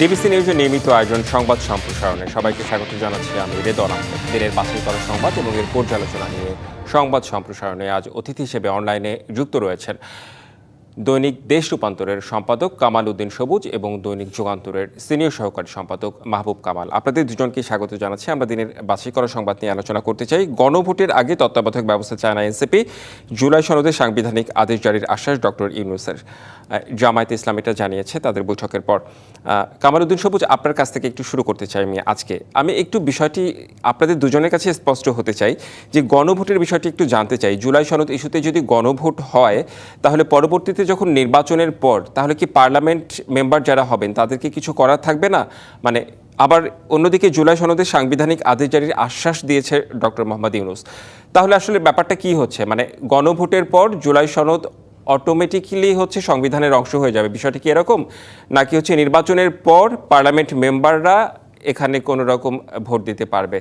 DBC নিউজের নিয়মিত আয়োজন সংবাদ সম্প্রসারণে সবাইকে স্বাগত জানাচ্ছি আমি রেদন আহমেদ। দিনের বাছাই করা সংবাদ এবং এর পর্যালোচনা নিয়ে সংবাদ সম্প্রসারণে আজ অতিথি হিসেবে অনলাইনে যুক্ত রয়েছেন দৈনিক দেশ রূপান্তরের সম্পাদক কামাল উদ্দিন সবুজ এবং দৈনিক যুগান্তরের সিনিয়র সহকারী সম্পাদক মাহবুব কামাল। আপনাদের দুজনকে স্বাগত জানাচ্ছি। আমরা দিনের বাছাই করা সংবাদ নিয়ে আলোচনা করতে চাই। গণভোটের আগে তত্ত্বাবধায়ক ব্যবস্থা চায় না এনসিপি। জুলাই সনদে সাংবিধানিক আদেশ জারির আশ্বাস ডক্টর ইউনুসের। জামায়াতে ইসলাম এটা জানিয়েছে তাদের বৈঠকের পর। কামাল উদ্দিন সবুজ, আপনার কাছ থেকে একটু শুরু করতে চাই আমি আজকে। আমি একটু বিষয়টি আপনাদের দুজনের কাছে স্পষ্ট হতে চাই যে গণভোটের বিষয়টি একটু জানতে চাই। জুলাই সনদ ইস্যুতে যদি গণভোট হয়, তাহলে পরবর্তীতে যখন নির্বাচনের পর, তাহলে কি পার্লামেন্ট মেম্বার যারা হবেন তাদেরকে কিছু করার থাকবে না? মানে আবার অন্যদিকে জুলাই সনদে সাংবিধানিক আদেশ জারির আশ্বাস দিয়েছে ডক্টর মোহাম্মদ ইউনুস। তাহলে আসলে ব্যাপারটা কি হচ্ছে? মানে গণভোটের পর জুলাই সনদ অটোমেটিক্যালি হচ্ছে সংবিধানের অংশ হয়ে যাবে। বিষয়টি কি এরকম? নাকি হচ্ছে নির্বাচনের পর পার্লামেন্ট মেম্বাররা এখানে কোনো রকম ভোট দিতে পারবে?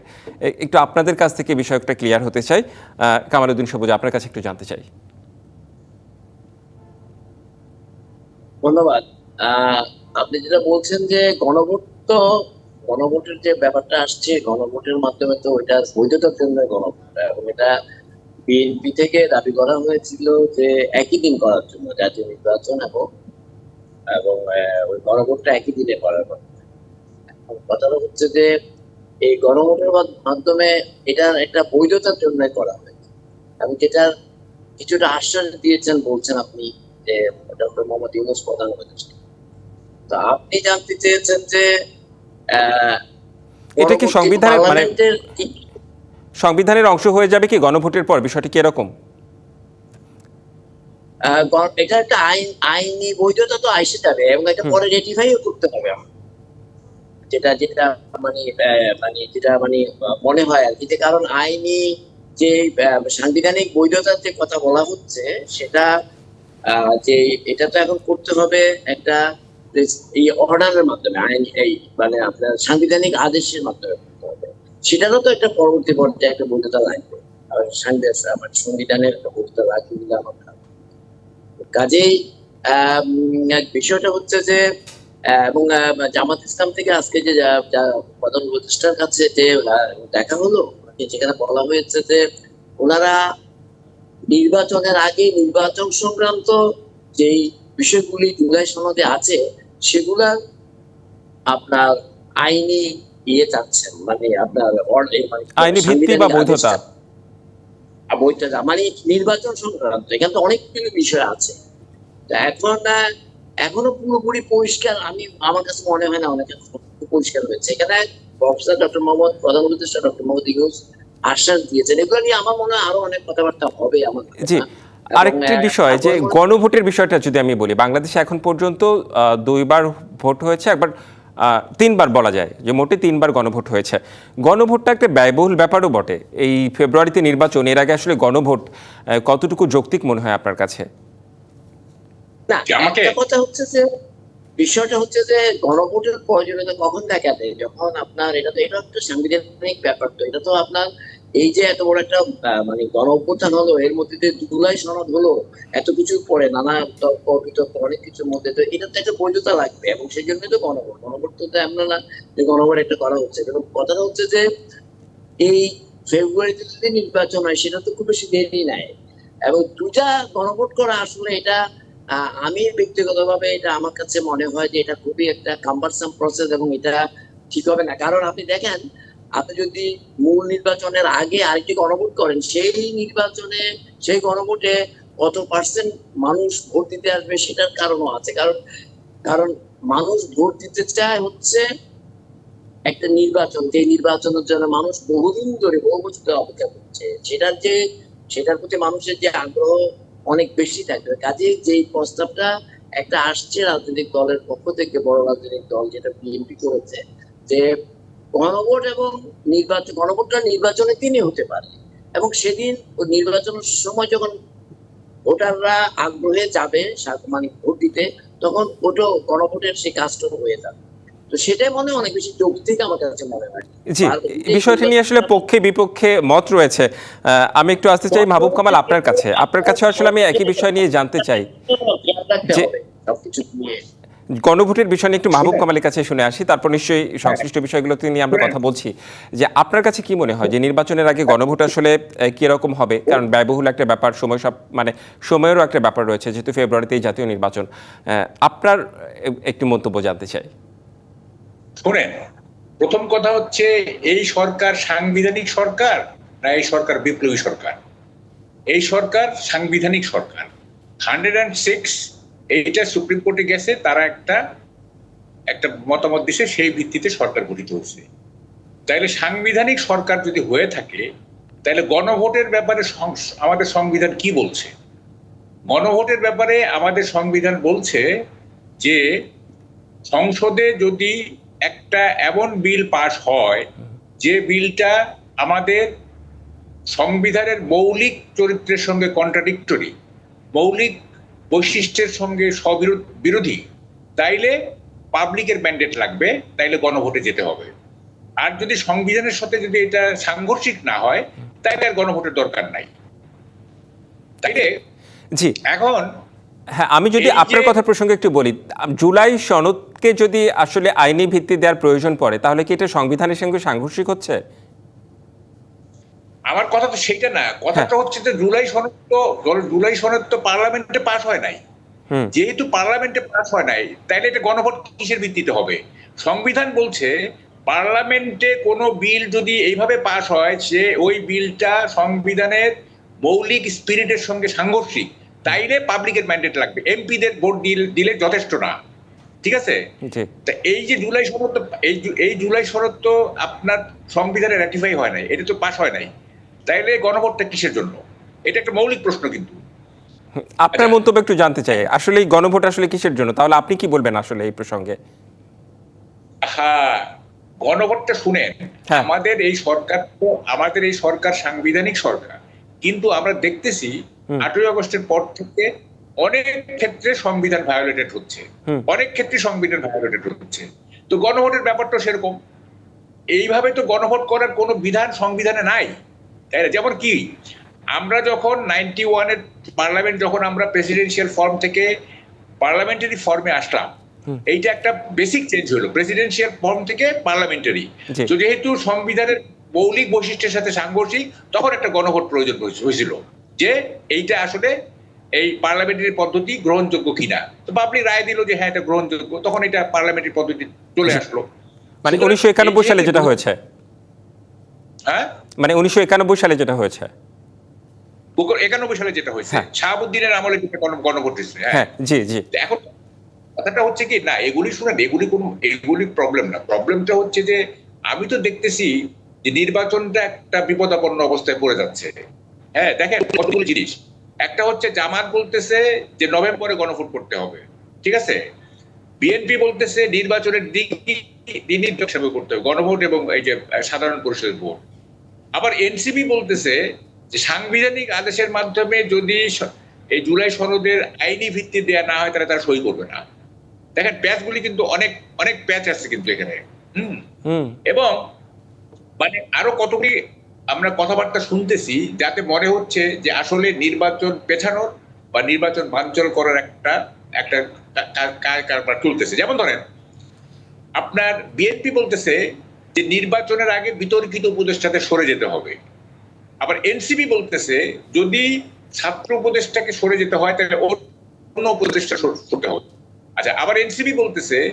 একটু আপনাদের কাছ থেকে বিষয়টা ক্লিয়ার হতে চাই। কামালউদ্দিন সবুজ, আপনার কাছে একটু জানতে চাই। ধন্যবাদ। আপনি যেটা বলছেন যে গণভোট তো, গণভোটের যে ব্যাপারটা আসছে, গণভোটের মাধ্যমে তো ওইটা বৈধতার জন্য গণভোট। এবং এটা বিএনপি থেকে দাবি করা হয়েছিল যে একই দিন করার জন্য জাতীয় নির্বাচন এবং এবং ওই গণভোটটা একই দিনে করার কথা। কথাটা হচ্ছে যে এই গণভোটের মাধ্যমে এটা একটা বৈধতার জন্য করা হয়েছে। এবং যেটার কিছুটা আশ্বাস দিয়েছেন বলছেন আপনি যে ডক্টর মোহাম্মদ ইউনুস প্রধান উপদেষ্টা তো আপনি জানতে চেয়েছেন যে এটা কি সংবিধানের মানে- সংবিধানের অংশ হয়ে যাবে কি গণভোটের পর? বিষয়টি কি এরকম? এটা একটা আইন আইনি বৈধতা তো আইসে যাবে এবং এটা। পরে রেটিফাইও করতে হবে। যেটা যেটা মানে মানে যেটা মানে মনে হয় আর কি। যে কারণ আইনি যে সাংবিধানিক বৈধতার যে কথা বলা হচ্ছে সেটা যে এটা তো এখন করতে হবে একটা এই অর্ডারের মাধ্যমে, আইন, এই মানে আপনার সাংবিধানিক আদেশের মাধ্যমে করতে হবে। সেটারও তো একটা পরবর্তী পর্যায়ে একটা বৈধতা লাগবে। আমার সংবিধানের একটা বৈধতা লাগবে বলে আমার কাজেই বিষয়টা হচ্ছে যে এবং জামাত ইসলাম থেকে আজকে যে প্রধান উপদেষ্টার কাছে যে দেখা হলো যেখানে বলা হয়েছে যে, ওনারা নির্বাচনের আগে নির্বাচন সংক্রান্ত যেই বিষয়গুলি জুলাই সনদে আছে সেগুলা আপনার আইনি ইয়ে চাচ্ছেন মানে আপনার মানে আইনি ভিত্তি বা বৈধতা? বৈধতা মানে নির্বাচন সংক্রান্ত এখানে তো অনেকগুলো বিষয় আছে। তো এখন এখনও পুরোপুরি পরিষ্কার আমি আমার কাছে মনে হয় না অনেক পরিষ্কার হয়েছে। এখানে প্রফেসর ডক্টর মোহাম্মদ প্রধান উপদেষ্টা ডক্টর মোহাম্মদ আশ্বাস দিয়েছেন। এগুলো নিয়ে আমার মনে হয় আরও অনেক কথাবার্তা হবে আমার জি। আরেকটি বিষয় যে গণভোটের বিষয়টা যদি আমি বলি বাংলাদেশে এখন পর্যন্ত আহ, দুইবার ভোট হয়েছে একবার তিনবার বলা যায় যে মোটে তিনবার গণভোট হয়েছে। গণভোটটা একটা ব্যয়বহুল ব্যাপারও বটে। এই ফেব্রুয়ারিতে নির্বাচন এর আগে আসলে গণভোট কতটুকু যৌক্তিক মনে হয় আপনার কাছে? না কথা হচ্ছে যে বিষয়টা হচ্ছে যে গণভোটের প্রয়োজনীয়তা কখন দেখা দেয় যখন আপনার, এটা তো, এটা একটা সাংবিধানিক ব্যাপার তো, এটা তো আপনার এই যে এত বড় একটা মানে গণ অভ্যুত্থান হলো, এর মধ্যে যে জুলাই সনদ হলো, এত কিছু পরে নানা তর্ক বিতর্ক অনেক কিছুর মধ্যে, তো এটা তো একটা বৈধতা লাগবে এবং সেই জন্যই তো গণভোট। গণভোট তো এমন না যে গণভোট একটা করা হচ্ছে। কিন্তু কথাটা হচ্ছে যে এই ফেব্রুয়ারিতে যদি নির্বাচন হয়, সেটা তো খুব বেশি দেরি নাই। এবং দুটা গণভোট করা আসলে এটা আমি ব্যক্তিগতভাবে এটা আমার কাছে মনে হয় যে এটা খুবই একটা কাম্বারসাম প্রসেস এবং এটা ঠিক হবে না। কারণ আপনি দেখেন, আপনি যদি মূল নির্বাচনের আগে আরেকটি গণভোট করেন, সেই নির্বাচনে, সেই গণভোটে কত পার্সেন্ট মানুষ ভোট দিতে আসবে সেটার কারণও আছে। কারণ কারণ মানুষ ভোট দিতে চায় হচ্ছে একটা নির্বাচন, যে নির্বাচনের জন্য মানুষ বহুদিন ধরে, বহু বছর অপেক্ষা করছে। সেটার যে, সেটার প্রতি মানুষের যে আগ্রহ অনেক বেশি থাকবে। কাজে যে প্রস্তাবটা একটা আসছে রাজনৈতিক দলের পক্ষ থেকে, বড় রাজনৈতিক দল যেটা বিএনপি করেছে, যে গণভোট এবং নির্বাচন গণভোটটা নির্বাচনের দিনই হতে পারে এবং সেদিন নির্বাচনের সময় যখন ভোটাররা আগ্রহে যাবে মানে ভোট দিতে, তখন ওটাও গণভোটের সেই কাজটা হয়ে যাবে। তো সেটাই মনে অনেক বেশি যৌক্তিক আমার কাছে মনে হয়। জি বিষয়টি নিয়ে আসলে পক্ষে বিপক্ষে মত রয়েছে। আমি একটু আসতে চাই মাহবুব কামাল আপনার কাছে। আপনার কাছে আসলে আমি একই বিষয় নিয়ে জানতে চাই। যে- গণভোটের বিষয় নিয়ে একটু মাহবুব কামালের কাছে শুনে আসি। তারপর নিশ্চয়ই সংশ্লিষ্ট বিষয়গুলো নিয়ে আমরা কথা বলছি। যে আপনার কাছে কি মনে হয়? যে নির্বাচনের আগে গণভোট আসলে কীরকম হবে? কারণ ব্যয়বহুল একটা ব্যাপার সময় সব মানে সময়েরও একটা ব্যাপার রয়েছে যেহেতু ফেব্রুয়ারিতেই জাতীয় নির্বাচন। আহ, আপনার একটি মন্তব্য জানতে চাই। শোনেন, প্রথম কথা হচ্ছে, এই সরকার সাংবিধানিক সরকার না এই সরকার বিপ্লবী সরকার? এই সরকার সাংবিধানিক সরকার। হান্ড্রেড অ্যান্ড সিক্স, এইটা সুপ্রিম কোর্টে গেছে, তারা একটা একটা মতামত দিছে, সেই ভিত্তিতে সরকার গঠিত হয়েছে। তাইলে সাংবিধানিক সরকার যদি হয়ে থাকে তাহলে গণভোটের ব্যাপারে আমাদের সংবিধান কি বলছে? গণভোটের ব্যাপারে আমাদের সংবিধান বলছে যে, সংসদে যদি একটা এমন বিল পাশ হয় যে বিলটা আমাদের সংবিধানের মৌলিক চরিত্রের সঙ্গে কন্ট্রাডিক্টরি মৌলিক বৈশিষ্ট্যের সঙ্গে সবিরোধ বিরোধী তাইলে পাবলিকের ম্যান্ডেট লাগবে তাইলে গণভোটে যেতে হবে। আর যদি সংবিধানের সাথে যদি এটা সাংঘর্ষিক না হয় তাইলে আর গণভোটের দরকার নাই। তাইলে জি। এখন হ্যাঁ আমি যদি আপনার কথা প্রসঙ্গে একটু বলি জুলাই সনদকে যদি আসলে আইনি ভিত্তি দেওয়ার প্রয়োজন পড়ে তাহলে কি এটা সংবিধানের সঙ্গে সাংঘর্ষিক হচ্ছে? আমার কথা তো সেইটা না। কথাটা হচ্ছে যে জুলাই সনদ তো জুলাই সনদ তো পার্লামেন্টে পাস হয় নাই। হুম। যেহেতু পার্লামেন্টে পাস হয় নাই তাইলে এটা গণভোট কিসের ভিত্তিতে হবে? সংবিধান বলছে পার্লামেন্টে কোনো বিল যদি এইভাবে পাস হয় যে ওই বিলটা সংবিধানের মৌলিক স্পিরিটের সঙ্গে সাংঘর্ষিক। তাইলে পাবলিকের ম্যান্ডেট লাগবে। এমপিদের ভোট দিল- যথেষ্ট না। ঠিক আছে? তা এই যে জুলাই শরৎ এই এই জুলাই শরৎ তো আপনার সংবিধানে র্যাটিফাই হয় নাই। এটা তো পাস হয় নাই। তাইলে গণভোটটা কিসের জন্য? এটা একটা মৌলিক প্রশ্ন কিন্তু। আপনার আচ্ছা। মন্তব্য একটু জানতে চাই। আসলে এই গণভোট আসলে কিসের জন্য? তাহলে আপনি কি বলবেন আসলে এই প্রসঙ্গে? হ্যাঁ গণভোটটা শুনেন। হ্যাঁ। আমাদের এই সরকার তো আমাদের এই সরকার সাংবিধানিক সরকার। কিন্তু আমরা দেখতেছি। আটই আগস্টের পর থেকে অনেক ক্ষেত্রে সংবিধান ভায়োলেটেড হচ্ছে। অনেক ক্ষেত্রে সংবিধান ভায়োলেটেড হচ্ছে। তো গণভোটের ব্যাপারটা সেরকম। এইভাবে তো গণভোট করার কোনো বিধান সংবিধানে নাই। তাই না? যেমন কি আমরা যখন নাইনটি ওয়ানের পার্লামেন্ট যখন আমরা প্রেসিডেন্সিয়াল ফর্ম থেকে পার্লামেন্টারি ফর্মে আসলাম এইটা একটা বেসিক চেঞ্জ হলো। প্রেসিডেন্সিয়াল ফর্ম থেকে পার্লামেন্টারি তো যেহেতু সংবিধানের মৌলিক বৈশিষ্ট্যের সাথে সাংঘর্ষিক তখন একটা গণভোট প্রয়োজন হয়েছিল। যে এইটা আসলে এই পার্লামেন্টারি পদ্ধতি গ্রহণযোগ্য কিনা। তো পাবলিক রায় দিল যে হ্যাঁ এটা গ্রহণযোগ্য। তখন এটা পার্লামেন্টারি পদ্ধতি চলে আসলো। মানে উনিশশো একানব্বই সালে যেটা হয়েছে? হ্যাঁ? মানে উনিশশো একানব্বই সালে যেটা হয়েছে? একানব্বই সালে যেটা হয়েছে। হ্যাঁ। শাহাবুদ্দিনের আমলে যেটা গণ- গণভোট হয়েছে হ্যাঁ। হ্যাঁ জি জি। এখন কথাটা হচ্ছে কি না এগুলি শুনেন এগুলি কোনো এগুলি প্রবলেম না। প্রবলেমটা হচ্ছে যে আমি তো দেখতেছি যে নির্বাচনটা একটা বিপদাপন্ন অবস্থায় পড়ে যাচ্ছে। হ্যাঁ দেখেন কতগুলো জিনিস। একটা হচ্ছে জামাত বলতেছে যে নভেম্বরে গণভোট করতে হবে। ঠিক আছে? বিএনপি বলতেছে নির্বাচনের দিন করতে হবে। গণভোট এবং এই যে সাধারণ পরিষদের ভোট। আবার এনসিপি বলতেছে যে সাংবিধানিক আদেশের মাধ্যমে যদি এই জুলাই সনদের আইনি ভিত্তি দেয়া না হয় তাহলে তারা সই করবে না। দেখেন প্যাচগুলি কিন্তু অনেক অনেক প্যাচ আছে কিন্তু এখানে। হুম? হুম। এবং মানে আরও কতগুলি আমরা কথাবার্তা শুনতেছি যাতে মনে হচ্ছে যে আসলে নির্বাচন পেছানোর বা নির্বাচন বাঞ্চল করার একটা একটা চলতেছে। যেমন ধরেন, আপনার বিএনপি বলতেছে যে নির্বাচনের আগে বিতর্কিত উপদেষ্টাতে সরে যেতে হবে। আবার এনসিপি বলতেছে, যদি ছাত্র উপদেষ্টাকে সরে যেতে হয়, তাহলে অন্য উপদেষ্টা সর- সরতে হবে। আচ্ছা আবার এনসিপি বলতেছে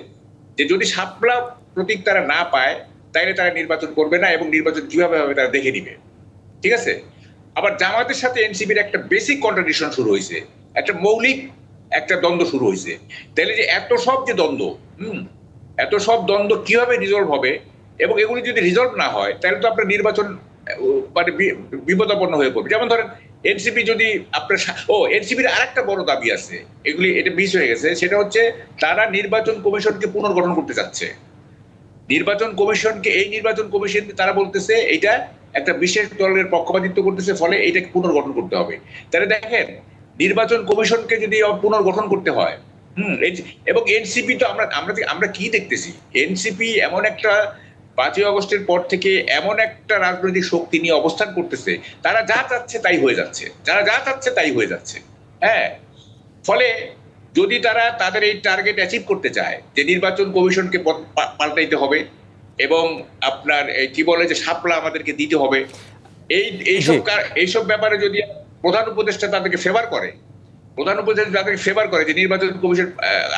যে যদি সাপলা প্রতীক তারা না পায় তাইলে তারা নির্বাচন করবে না এবং নির্বাচন কীভাবে হবে তারা দেখে নিবে। ঠিক আছে? আবার জামাতের সাথে এনসিপির একটা বেসিক কন্ট্রাডিকশন শুরু হয়েছে একটা মৌলিক একটা দ্বন্দ্ব শুরু হয়েছে তাহলে যে এত সব যে দ্বন্দ্ব, হুম, এত সব দ্বন্দ্ব কীভাবে রিজলভ হবে এবং এগুলি যদি রিজলভ না হয় তাহলে তো আপনার নির্বাচন মানে বিপদাপন্ন হয়ে পড়বে। যেমন ধরেন এনসিপি যদি আপনার ও, এনসিপির আরেকটা বড় দাবি আছে। এগুলি, এটা মিস হয়ে গেছে। সেটা হচ্ছে তারা নির্বাচন কমিশনকে পুনর্গঠন করতে চাচ্ছে। নির্বাচন কমিশনকে, এই নির্বাচন কমিশন তারা বলতেছে, এটা একটা বিশেষ দলের পক্ষপাতিত্ব করতেছে, ফলে এটাকে পুনর্গঠন করতে হবে। তাহলে দেখেন, নির্বাচন কমিশনকে যদি পুনর্গঠন করতে হয়, হুম এবং এনসিপি তো আমরা আমরা আমরা কি দেখতেছি? এনসিপি এমন একটা পাঁচই আগস্টের পর থেকে এমন একটা রাজনৈতিক শক্তি নিয়ে অবস্থান করতেছে, তারা যা চাচ্ছে তাই হয়ে যাচ্ছে। যারা যা চাচ্ছে তাই হয়ে যাচ্ছে। হ্যাঁ ফলে যদি তারা তাদের এই টার্গেট অ্যাচিভ করতে চায় যে নির্বাচন কমিশনকে পাল্টাইতে হবে এবং আপনার এই কি বলে যে সাপলা আমাদেরকে দিতে হবে এই এইসব এইসব ব্যাপারে যদি প্রধান উপদেষ্টা তাদেরকে ফেভার করে প্রধান উপদেষ্টা তাদেরকে ফেভার করে যে নির্বাচন কমিশন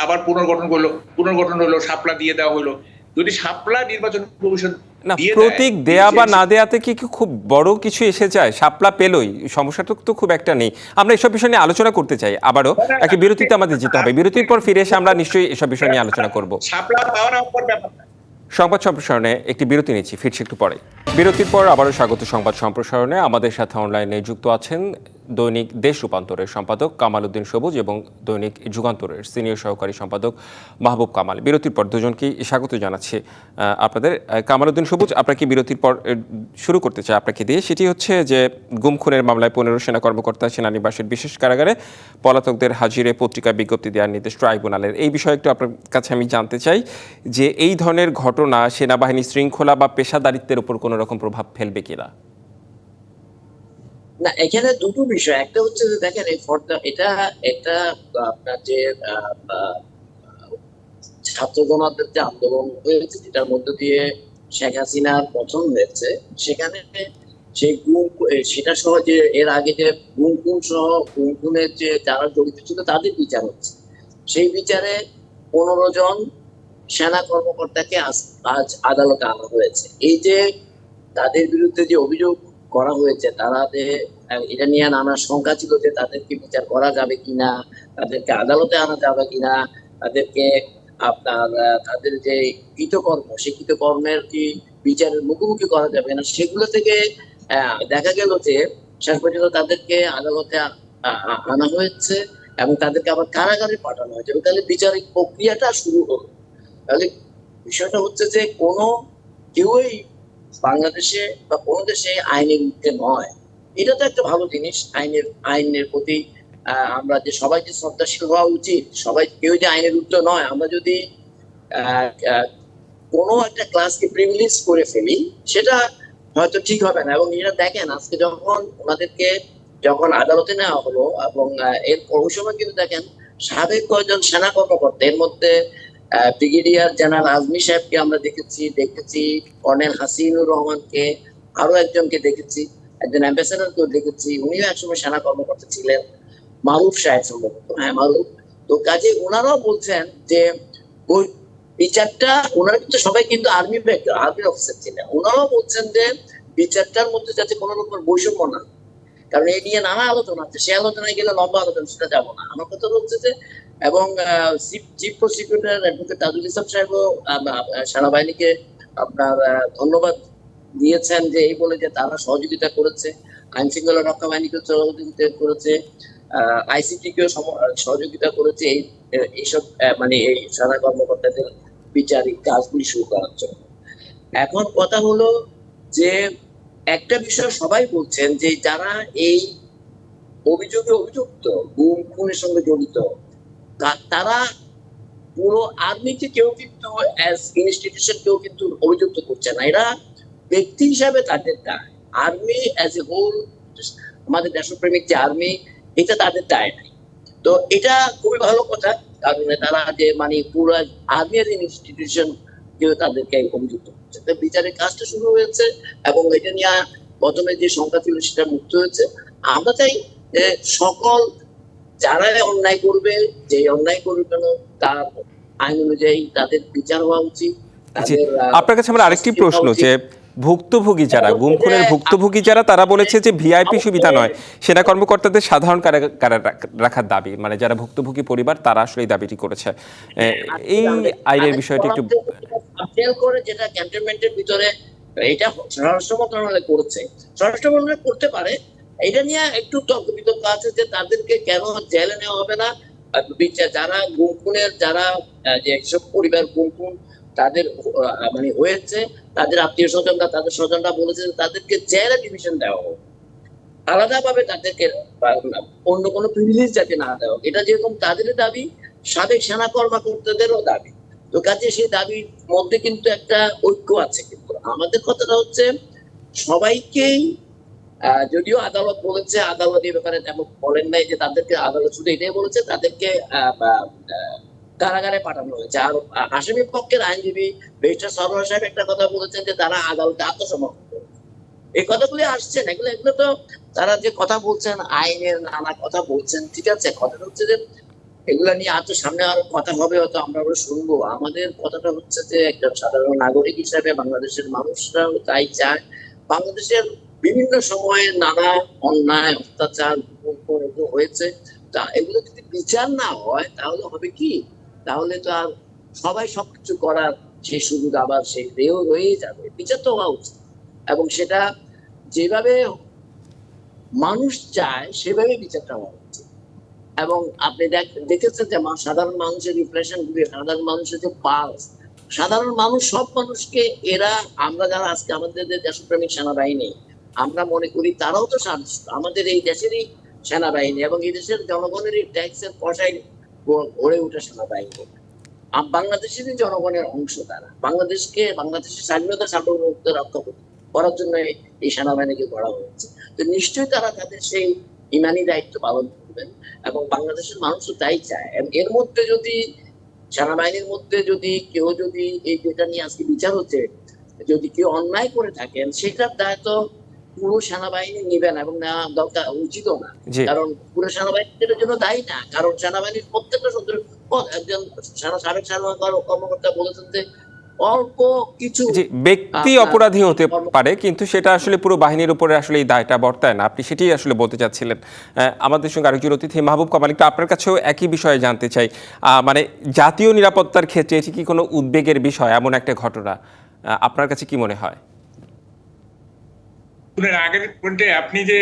আবার পুনর্গঠন করল পুনর্গঠন হলো সাপলা দিয়ে দেওয়া হলো যদি সাপলা নির্বাচন কমিশন না প্রতীক দেয়া বা না দেয়াতে কি খুব বড় কিছু এসে যায়? সাপলা পেলই সমস্যাটা তো খুব একটা নেই। আমরা এসব বিষয় নিয়ে আলোচনা করতে চাই। আবারও একটা বিরতিতে আমাদের যেতে হবে। বিরতির পর ফিরে এসে আমরা নিশ্চয়ই এসব বিষয় নিয়ে আলোচনা করব। সংবাদ সম্প্রসারণে একটি বিরতি নিচ্ছি। ফিরছি একটু পরে। বিরতির পর আবারও স্বাগত সংবাদ সম্প্রসারণে। আমাদের সাথে অনলাইনে যুক্ত আছেন দৈনিক দেশ রূপান্তরের সম্পাদক কামাল উদ্দিন সবুজ এবং দৈনিক যুগান্তরের সিনিয়র সহকারী সম্পাদক মাহবুব কামাল। বিরতির পর দুজনকেই স্বাগত জানাচ্ছি আপনাদের। কামাল উদ্দিন সবুজ আপনাকে বিরতির পর শুরু করতে চাই আপনাকে দিয়ে? সেটি হচ্ছে যে, গুম খুনের মামলায় পনেরো সেনা কর্মকর্তা, সেনানিবাসের বিশেষ কারাগারে পলাতকদের হাজিরে পত্রিকা বিজ্ঞপ্তি দেওয়ার নির্দেশ ট্রাইব্যুনালের। এই বিষয়ে একটু আপনার কাছে আমি জানতে চাই যে, এই ধরনের ঘটনা সেনাবাহিনী শৃঙ্খলা বা পেশাদারিত্বের উপর কোনো রকম প্রভাব ফেলবে কিনা? না, এখানে দুটো বিষয়। একটা হচ্ছে যে দেখেন, এই ফর্দা এটা এটা আপনার যে ছাত্র জনতার যে আন্দোলন হয়েছে, যেটার মধ্য দিয়ে শেখ হাসিনার পতন হয়েছে, সেখানে সেই গুম সেটা সহ যে, এর আগে যে গুম খুন সহ গুম যে যারা জড়িত ছিল, তাদের বিচার হচ্ছে। সেই বিচারে পনেরো জন সেনা কর্মকর্তাকে আজ আদালতে আনা হয়েছে। এই যে তাদের বিরুদ্ধে যে অভিযোগ করা হয়েছে, তারা এটা নিয়ে নানা শঙ্কা ছিল যে তাদেরকে বিচার করা যাবে কিনা, তাদেরকে আদালতে আনা যাবে কিনা, তাদেরকে আপনার তাদের যে কৃতকর্ম, সেই কৃতকর্মের কি বিচারের মুখোমুখি করা যাবে না, সেগুলো থেকে দেখা গেল যে শেষ পর্যন্ত তাদেরকে আদালতে আনা হয়েছে এবং তাদেরকে আবার কারাগারে পাঠানো হয়েছে। এবং তাহলে বিচারিক প্রক্রিয়াটা শুরু হলো। তাহলে বিষয়টা হচ্ছে যে কোনো কেউই বাংলাদেশে বা কোনো দেশে আইনের ঊর্ধ্বে নয়। এটা তো একটা ভালো জিনিস, আইনের আইনের প্রতি আমরা যে সবাই যে শ্রদ্ধাশীল হওয়া উচিত, সবাই কেউ যে আইনের ঊর্ধ্বে নয়, আমরা যদি কোনো একটা ক্লাসকে প্রিভিলেজ করে ফেলি, সেটা হয়তো ঠিক হবে না। এবং এটা দেখেন, আজকে যখন ওনাদেরকে যখন আদালতে নেওয়া হলো এবং এর সময় কিন্তু দেখেন, সাবেক কয়েকজন সেনা কর্মকর্তা, এর মধ্যে ব্রিগেডিয়ার জেনারেল আজমি সাহেবকে আমরা দেখেছি দেখেছি, কর্নেল হাসিনুর রহমানকে, আরও একজনকে দেখেছি, একজন অ্যাম্বাসেডারকেও দেখেছি, উনিও একসময় সেনা কর্মকর্তা ছিলেন, মারুফ সাহেব সম্ভবত হ্যাঁ মারুফ। তো কাজে ওনারাও বলছেন যে বিচারটা, ওনারা কিন্তু সবাই কিন্তু আর্মি আর্মি অফিসার ছিলেন। ওনারাও বলছেন যে, বিচারটার মধ্যে যাতে কোনো রকমের বৈষম্য না, কারণ এই নিয়ে নানা আলোচনা আছে, সে আলোচনায় গেলে লম্বা আলোচনা, সেটা যাব না। আমার কথা হচ্ছে যে এবং chief prosecutor advocate Tajul Islam সাহেবও সেনাবাহিনীকে আপনার ধন্যবাদ দিয়েছেন যে এই বলে যে তারা সহযোগিতা করেছে, আইন শৃঙ্খলা রক্ষা বাহিনীকে সহযোগিতা করেছে আইসিটি সহযোগিতা করেছে, এই এইসব মানে এই সেনা কর্মকর্তাদের বিচারিক কাজগুলি শুরু করার জন্য। এখন কথা হলো যে একটা বিষয় সবাই বলছেন যে যারা এই অভিযোগে অভিযুক্ত, গুম, খুনের সঙ্গে জড়িত তারা পুরো আর্মিকে কেউ কিন্তু অ্যাজ ইনস্টিটিউশন কেউ কিন্তু অভিযুক্ত করছে না। এরা ব্যক্তি হিসাবে তাদের দায়। আর্মি অ্যাজ এ হোল আমাদের দেশপ্রেমিক যে আর্মি, এটা তাদের দায় নাই। তো এটা খুবই ভালো কথা, কারণ তারা যে মানে পুরো আর্মি এজ ইনস্টিটিউশন কেউ তাদেরকে অভিযুক্ত করছে বিচারের কাজটা শুরু হয়েছে এবং এটা নিয়ে প্রথমে যে সংখ্যা ছিল সেটা মুক্ত হয়েছে। আমরা চাই যে সকল যারা অন্যায় করবে যে অন্যায় করবে কেন তার আইন অনুযায়ী তাদের বিচার হওয়া উচিত আপনার কাছে আমার আরেকটি প্রশ্ন যে ভুক্তভোগী যারা গুম খুনের ভুক্তভোগী যারা তারা বলেছে যে ভিআইপি সুবিধা নয়। সেনা কর্মকর্তাদের সাধারণ রাখার দাবি মানে যারা ভুক্তভোগী পরিবার তারা আসলে এই দাবিটি করেছে। এ, এই আইনের বিষয়টি একটু করে যেটা ক্যান্টনমেন্টের ভিতরে এটা স্বরাষ্ট্র মন্ত্রণালয় করেছে। স্বরাষ্ট্র মন্ত্রণালয় করতে পারে এটা নিয়ে একটু তর্ক বিতর্ক আছে যে তাদেরকে কেন জেলে নেওয়া হবে না? যারা গুমখুনের যারা আহ, যে সব পরিবার গুমকুন তাদের মানে হয়েছে তাদের আত্মীয় স্বজনরা তাদের স্বজনরা বলেছে তাদেরকে জেলে ডিভিশন দেওয়া হোক। আলাদাভাবে তাদেরকে অন্য কোনো প্রিভিলেজ যাতে না দেওয়া। এটা যেরকম তাদের দাবি সাবেক সেনা কর্মকর্তাদেরও দাবি। তো কাজে সেই দাবির মধ্যে কিন্তু একটা ঐক্য আছে কিন্তু। আমাদের কথাটা হচ্ছে সবাইকেই যদিও আদালত বলেছে, আদালত এই ব্যাপারে তেমন বলেন নাই যে তাদেরকে আদালত শুধু এটাই বলেছে, তাদেরকে কারাগারে পাঠানো হয়েছে। আর আসামি পক্ষের আইনজীবী ব্যারিস্টার সরোয়ার সাহেব একটা কথা বলেছেন যে তারা আদালতে আত্মসমর্পণ। এই কথাগুলি আসছেন এগুলো এগুলো তো তারা যে কথা বলছেন, আইনের নানা কথা বলছেন, ঠিক আছে, কথাটা হচ্ছে যে এগুলা নিয়ে আজ সামনে আরও কথা হবে, হয়তো আমরা ওগুলো শুনব। আমাদের কথাটা হচ্ছে যে একজন সাধারণ নাগরিক হিসাবে বাংলাদেশের মানুষরাও তাই চায়। বাংলাদেশের বিভিন্ন সময়ে নানা অন্যায়, অত্যাচার হয়েছে। তা এগুলো যদি বিচার না হয়, তাহলে হবে কি? তাহলে তো আর সবাই সবকিছু করার সেই সুযোগ আবার সেই রেও রয়ে যাবে। বিচার তো হওয়া উচিত। এবং সেটা যেভাবে মানুষ চায়, সেভাবে বিচারটা হওয়া উচিত। এবং আপনি দেখ- দেখেছেন যে সাধারণ মানুষের রিপ্রেশন সাধারণ মানুষের যে পালস সাধারণ মানুষ, সব মানুষকে এরা, আমরা যারা আজকে আমাদের দেশপ্রেমিক সেনাবাহিনী আমরা মনে করি তারাও তো আমাদের এই দেশেরই সেনাবাহিনী এবং এই দেশের জনগণেরই ট্যাক্সের পয়সায় গড়ে ওঠা সেনাবাহিনী। বাংলাদেশেরই জনগণের অংশ তারা। বাংলাদেশকে বাংলাদেশের স্বাধীনতা সার্বভৌমত্ব রক্ষা করার জন্য এই- সেনাবাহিনীকে গড়া হয়েছে। তো নিশ্চয়ই তারা তাদের সেই ইমানি দায়িত্ব পালন করবেন এবং বাংলাদেশের মানুষও তাই চায়। এর মধ্যে যদি সেনাবাহিনীর মধ্যে যদি কেউ যদি এই যেটা নিয়ে আজকে বিচার হচ্ছে, যদি কেউ অন্যায় করে থাকেন, সেটার দায়িত্ব পুরো সেনাবাহিনী নিবেন এবং নেওয়া দরকার না। কারণ পুরো সেনাবাহিনী এটার জন্য দায়ী না। কারণ সেনাবাহিনীর প্রত্যেকটা সদস্য একজন সাবেক সেনা কর্মকর্তা বলেছেন যে অল্প কিছু ব্যক্তি অপরাধী হতে পারে কিন্তু সেটা আসলে পুরো বাহিনীর উপরে আসলে এই দায়টা বর্তায় না। আপনি সেটাই আসলে বলতে চাচ্ছিলেন। আমাদের সঙ্গে আরেকজন অতিথি মাহবুব কামাল একটু আপনার কাছেও একই বিষয়ে জানতে চাই। আহ, মানে জাতীয় নিরাপত্তার ক্ষেত্রে এটি কি কোনো উদ্বেগের বিষয় এমন একটা ঘটনা? আপনার কাছে কি মনে হয়? শুনেন আগের পয়েন্টে আপনি যে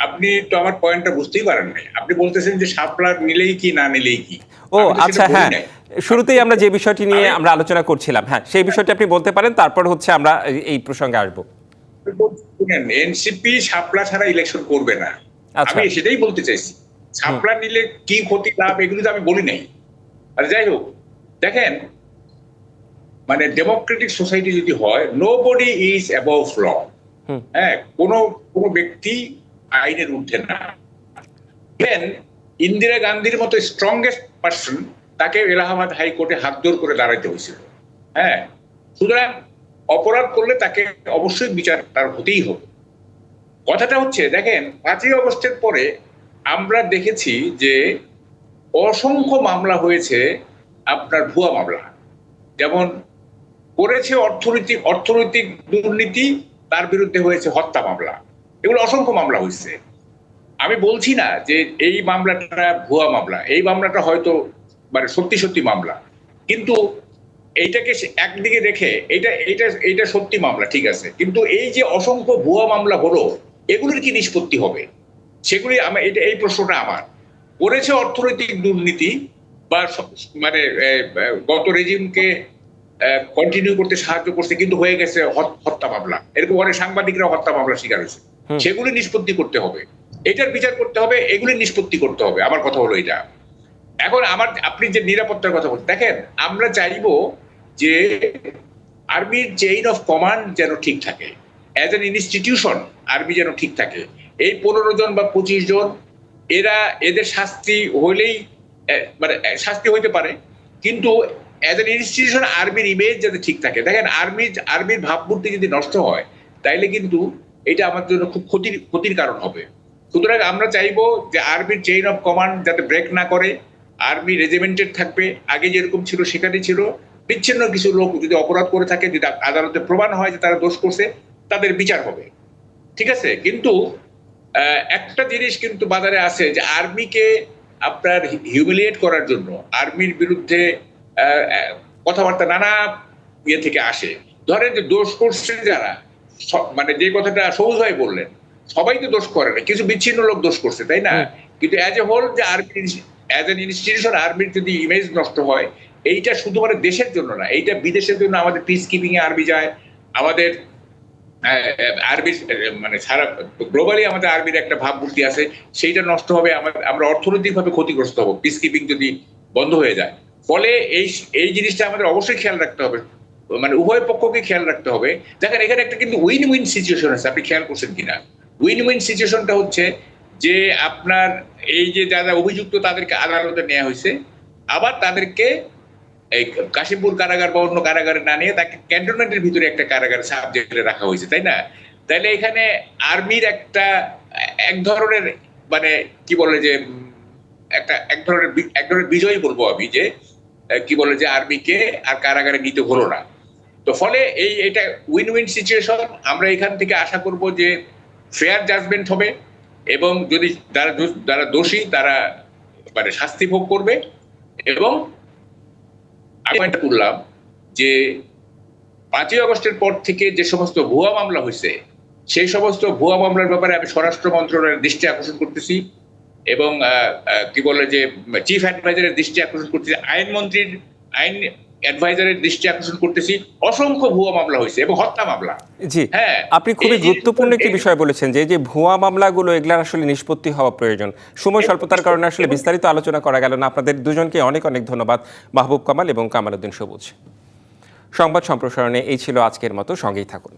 আপনি তো আমার পয়েন্টটা বুঝতেই পারেন নাই। আপনি বলতেছেন যে সাপলার নিলেই কি না নিলেই কি? ও আচ্ছা হ্যাঁ। শুরুতেই আমরা যে বিষয়টি নিয়ে আমরা আলোচনা করছিলাম হ্যাঁ সেই বিষয়টি আপনি বলতে পারেন তারপর হচ্ছে আমরা এই- প্রসঙ্গে আসব। শুনেন এনসিপি সাপলা ছাড়া ইলেকশন করবে না। আচ্ছা। আমি সেটাই বলতে চাইছি। সাপলা নিলে কি ক্ষতি লাভ এগুলো তো আমি বলি নাই। আর যাই হোক দেখেন মানে ডেমোক্রেটিক সোসাইটি যদি হয় no body is above law. হ্যাঁ ব্যক্তি আইনের ঊর্ধ্বে না। দেন ইন্দিরা গান্ধীর মতো স্ট্রংগেস্ট তাকে এলাহাবাদ হাইকোর্টে হাত জোর করে দাঁড়াইতে হয়েছিল। হ্যাঁ সুতরাং অপরাধ করলে তাকে অবশ্যই বিচার তার হতেই হবে। কথাটা হচ্ছে, দেখেন, পাঁচই অগস্টের পরে আমরা দেখেছি যে অসংখ্য মামলা হয়েছে আপনার ভুয়া মামলা। যেমন করেছে অর্থনৈতিক অর্থনৈতিক দুর্নীতি তার বিরুদ্ধে হয়েছে হত্যা মামলা। এগুলো অসংখ্য মামলা হয়েছে। আমি বলছি না যে এই মামলাটা ভুয়া মামলা, এই মামলাটা হয়তো মানে সত্যি সত্যি মামলা। কিন্তু এইটাকে একদিকে রেখে এটা এটা এটা সত্যি মামলা, ঠিক আছে। কিন্তু এই যে অসংখ্য ভুয়া মামলা হলো, এগুলির কি নিষ্পত্তি হবে? সেগুলি আমার এটা, এই প্রশ্নটা আমার। করেছে অর্থনৈতিক দুর্নীতি বা মানে গত রেজিমকে কন্টিনিউ করতে সাহায্য করছে কিন্তু হয়ে গেছে হত্যা মামলা। এরকম অনেক সাংবাদিকরা হত্যা মামলা শিকার হয়েছে। সেগুলি নিষ্পত্তি করতে হবে। এটার বিচার করতে হবে এগুলি নিষ্পত্তি করতে হবে। আমার কথা হলো এটা। এখন আমার আপনি যে নিরাপত্তার কথা বলছেন দেখেন আমরা চাইব যে আর্মির চেইন অফ কমান্ড যেন ঠিক থাকে। অ্যাজ এন ইনস্টিটিউশন আর্মি যেন ঠিক থাকে। এই পনেরো জন বা পঁচিশ জন এরা এদের শাস্তি হইলেই মানে শাস্তি হইতে পারে। কিন্তু অ্যাজ এন ইনস্টিটিউশন আর্মির ইমেজ যাতে ঠিক থাকে। দেখেন আর্মির আর্মির ভাবমূর্তি যদি নষ্ট হয়, তাইলে কিন্তু এটা আমার জন্য খুব ক্ষতির ক্ষতির কারণ হবে। সুতরাং আমরা চাইব যে আর্মির চেইন অফ কমান্ড যাতে ব্রেক না করে আর্মি রেজিমেন্টেড থাকবে। আগে যেরকম ছিল সেখানে ছিল। বিচ্ছিন্ন কিছু লোক যদি অপরাধ করে থাকে, যদি আদালতে প্রমাণ হয় যে তারা দোষ করছে, তাদের বিচার হবে। ঠিক আছে? কিন্তু একটা জিনিস কিন্তু বাজারে আছে যে আর্মিকে আপনার হিউমিলিয়েট করার জন্য আর্মির বিরুদ্ধে কথাবার্তা নানা ইয়ে থেকে আসে। ধরেন যে দোষ করছে যারা মানে যে কথাটা সবুজ ভাই বললেন সবাই তো দোষ করে না কিছু বিচ্ছিন্ন লোক দোষ করছে তাই না? কিন্তু অ্যাজ এ হোল যে আর্মি অ্যাজ এন ইনস্টিটিউশন আর্মির যদি ইমেজ নষ্ট হয় এইটা শুধুমাত্র দেশের জন্য না এইটা বিদেশের জন্য আমাদের পিস কিপিং এ আর্মি যায় আমাদের আর্মির মানে সারা গ্লোবালি আমাদের আর্মির একটা ভাবমূর্তি আছে সেইটা নষ্ট হবে আমরা অর্থনৈতিকভাবে ক্ষতিগ্রস্ত হব পিস কিপিং যদি বন্ধ হয়ে যায়। ফলে এই এই জিনিসটা আমাদের অবশ্যই খেয়াল রাখতে হবে। মানে উভয় পক্ষকে খেয়াল রাখতে হবে। দেখেন, এখানে একটা কিন্তু উইন উইন সিচুয়েশন আছে। আপনি খেয়াল করছেন কিনা? উইন উইন সিচুয়েশনটা হচ্ছে যে আপনার এই যে যারা অভিযুক্ত, তাদেরকে আদালতে নেওয়া হয়েছে। আবার তাদেরকে এই কাশিমপুর কারাগার বা অন্য কারাগারে না নিয়ে তাকে ক্যান্টনমেন্টের ভিতরে একটা কারাগার সাব জেলে রাখা হয়েছে, তাই না? তাহলে এখানে আর্মির একটা এক ধরনের মানে কি বলে যে, একটা এক ধরনের এক ধরনের বিজয় বলব আমি যে কি বলে যে আর্মিকে আর কারাগারে নিতে হলো না। তো ফলে এই এটা উইন উইন সিচুয়েশন আমরা এখান থেকে আশা করব যে ফেয়ার জাজমেন্ট হবে এবং যদি যারা যারা দোষী, তারা মানে শাস্তি ভোগ করবে এবং আমি এটা করলাম যে পাঁচই আগস্টের পর থেকে যে সমস্ত ভুয়া মামলা হয়েছে, সেই সমস্ত ভুয়া মামলার ব্যাপারে আমি স্বরাষ্ট্র মন্ত্রণালয়ের দৃষ্টি আকর্ষণ করতেছি। এবং কি বলে যে চিফ অ্যাডভাইজারের দৃষ্টি আকর্ষণ করতেছি আইনমন্ত্রীর আইন অ্যাডভাইজারের দৃষ্টি আকর্ষণ করতেছি অসংখ্য ভুয়া মামলা হয়েছে এবং হত্যা মামলা। জি হ্যাঁ আপনি খুবই গুরুত্বপূর্ণ একটি বিষয় বলেছেন যে যে ভুয়া মামলাগুলো এগুলার আসলে নিষ্পত্তি হওয়া প্রয়োজন। সময় স্বল্পতার কারণে আসলে বিস্তারিত আলোচনা করা গেল না। আপনাদের দুজনকে অনেক অনেক ধন্যবাদ মাহবুব কামাল এবং কামাল উদ্দিন সবুজ। সংবাদ সম্প্রসারণে এই ছিল আজকের মতো সঙ্গেই থাকুন।